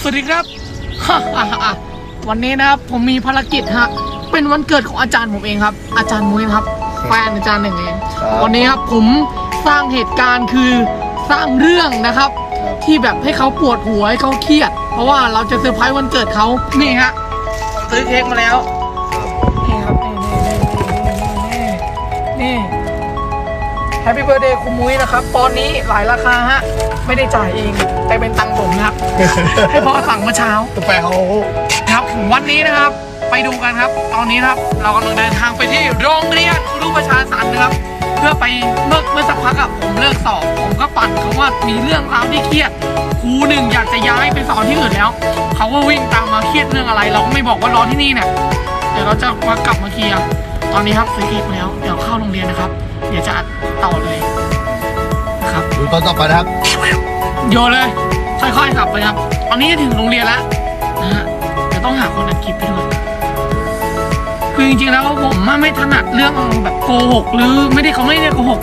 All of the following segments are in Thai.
สวัสดีครับ วันนี้นะครับผมมีภารกิจฮะ เป็นวันเกิดของอาจารย์ผมเองครับ อาจารย์มุ้ยครับ แฟนอาจารย์หนึ่งเองครับวันนี้ครับผมสร้างเหตุการณ์คือสร้างเรื่องนะครับ ที่แบบให้เขาปวดหัวให้เขาเครียด เพราะว่าเราจะเซอร์ไพรส์วันเกิดเขานี่ฮะซื้อเค้กมาแล้วนี่ครับนี่นี่นี่นี่นี่ Happy Birthday คุณมุ้ยนะครับ ตอนนี้หลายราคาฮะ ไม่ได้จ่ายเอง แต่เป็นตังค์ผมนะครับ ให้พ่อสั่งเมื่อเช้ากาแฟเขาครับวันนี้นะครับ ไปดูกันครับ ตอนนี้นะครับ เรากำลังเดินทางไปที่โรงเรียนครูประชาสันนะครับ เพื่อไปเมื่อเมื่อสักพักอะผมเลิกสอบ ผมก็ปั่นเขาว่ามีเรื่องราวที่เครียดครูหนึ่งอยากจะย้ายไปสอนที่อื่นแล้ว เขาก็วิ่งตามมาเครียดเรื่องอะไร เราก็ไม่บอกว่ารอที่นี่เนี่ยเดี๋ยวเราจะมากลับมาเคลียร์ ตอนนี้ครับซื้อเค้กมาแล้ว เดี๋ยวเข้าโรงเรียนนะครับ เดี๋ยวจะอัดต่อเลยนะครับดูตอนต่อไปนะครับ โยนเลย ค่อยๆขับไปครับ ตอนนี้จะถึงโรงเรียนแล้วนะฮะจะต้องหาคนอัดคลิปไปด้วยคือจริงๆแล้วผมไม่ถนัดเรื่องแบบโกหกหรือไม่ได้เขาไม่ได้โกหก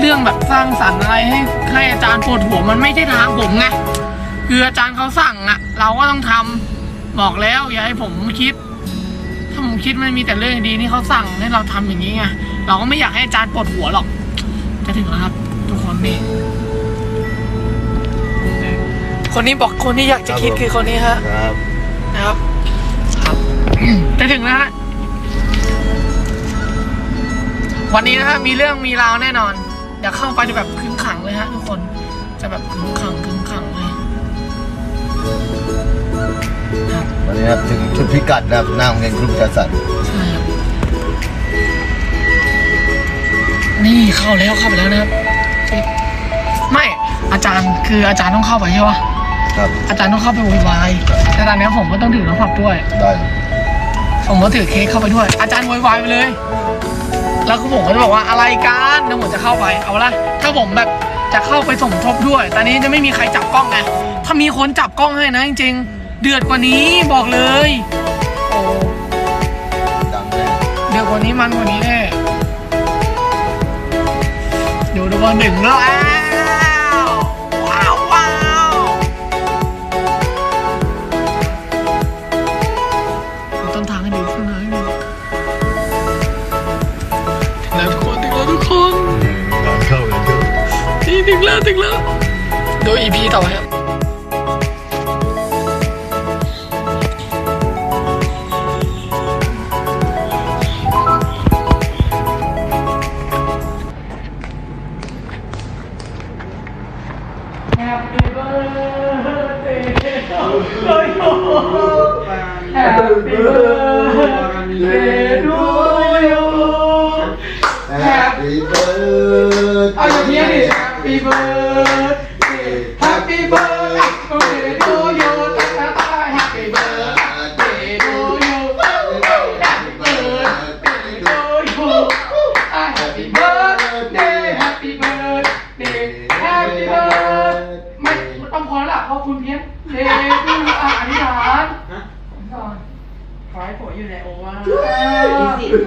เรื่องแบบสร้างสรรค์อะไรให้ให้อาจารย์ปวดหัวมันไม่ใช่ทางผมไงคืออาจารย์เขาสั่งอะเราก็ต้องทำบอกแล้วอย่าให้ผมคิด ถ้าผมคิดมันมีแต่เรื่องดีที่เขาสั่งให้เราทำอย่างนี้ไงเราก็ไม่อยากให้อาจารย์ปวดหัวหรอก จะถึงแล้วครับ ทุกคนนี่คนนี้บอกคนที่อยากจะคิดคือคนนี้ฮะครับนะครับครับจะถึงแล้วฮะวันนี้นะฮะมีเรื่องมีราวแน่นอนเดี๋ยวเข้าไปจะแบบคึ้งขังเลยฮะทุกคนจะแบบคึ้งขังคึ้งขังเลยครับ วันนี้นะครับถึงชุดพิกัดนะครับหน้าโรงเรียนครูประชาสันใช่ครับนี่เข้าแล้วเข้าไปแล้วนะครับไม่อาจารย์คืออาจารย์ต้องเข้าไปใช่ปะครับอาจารย์ต้องเข้าไปโวุ่นวายแต่ตอนนี้ผมก็ต้องถือโทรศัพท์ด้วย ได้ผมก็ถือเค้กเข้าไปด้วย อาจารย์โวยวายไปเลย แล้วคือผมก็จะบอกว่าอะไรกันแล้วผมจะเข้าไปเอาละถ้าผมแบบจะเข้าไปสมทบด้วย ตอนนี้จะไม่มีใครจับกล้องไงถ้ามีคนจับกล้องให้นะจริงๆ เดือดกว่านี้บอกเลย โอ้ดังเลยเดือดกว่านี้มันกว่านี้แน่อยู่ดูวันหนึ่งแล้วว้าวว้าวเอาต้นทางให้ดีขึ้นนะให้ดีถึงแล้วทุกคนถึงแล้วทุกคน งานเข้าเลยเถอะ นี่ถึงแล้วถึงแล้วดูอีพีต่อไปครับ Happy birthday to you Happy birthday เอาอย่างนี้ดิ Happy birthday Happy birthday to you ตาตาตา Happy birthday to you Happy birthday to you อ่ะ Happy birthday Happy birthday Happy birthday ไม่ไม่ต้องพอแล้วล่ะเพราะคุณเพี้ยนเ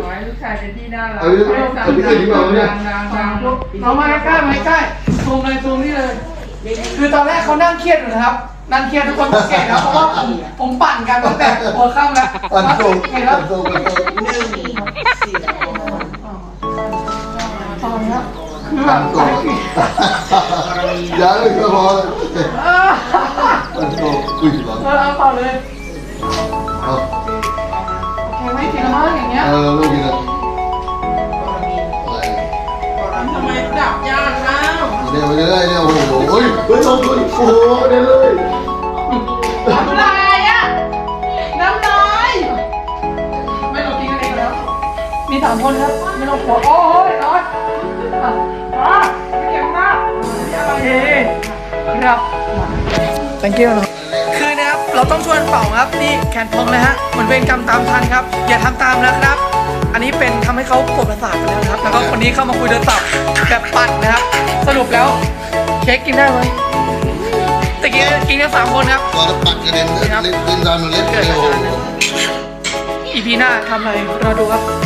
ขอให้ลูกชายเป็นที่น่ารักเอาดิขอให้สาเอาดิเอาดิเอาดิดังดังดังลูกเอามาใกล้ๆมาใกล้ซูมเลยซูมนี่เลย คือตอนแรกเขานั่งเครียดอยู่นะครับ นั่งเครียดทุกคนสังเกตนะเพราะว่าผมผมปั่นกันตั้งแต่หัวค่ำแล้วปันโตเห็นแล้วปันโตปันโตตอนนี้คือแบปับนโตยังไม่พอเออปันโตอุ้ยร้อนเออเอาต่อเลย เงี้ยเออไม่กินแล้วอะไรทำไมดับยากแล้วเดี๋ยวเดี๋ยวเดี๋ยวโอ้โหเฮ้ยเฮ้ยโอ้โหโอ้โหเดี๋ยวเลยน้ำลายอะน้ำลายไม่ต้องกินกันเองแล้ว มีสามคนครับ ไม่ต้องกลัวโอ้ยร้อนอะอะไม่เก็บมากโอเคครับ thank you เราต้องช่วยกันเป่าครับนี่แขนพองเลยฮะเหมือนเป็นกรรมตามทันครับ อย่าทำตามนะครับ อันนี้เป็นทำให้เขาปวดประสาทไปแล้วนะครับแล้วก็คนนี้เข้ามาคุยโทรศัพท์แบบปั่นนะครับสรุปแล้วเค้กกินได้ไหมแต่กินกินกันสามคนครับก่อนจะปัดกระเด็นเล่นเล่นดานมันเล่นเร็วอีพีหน้าทำอะไรรอดูครับ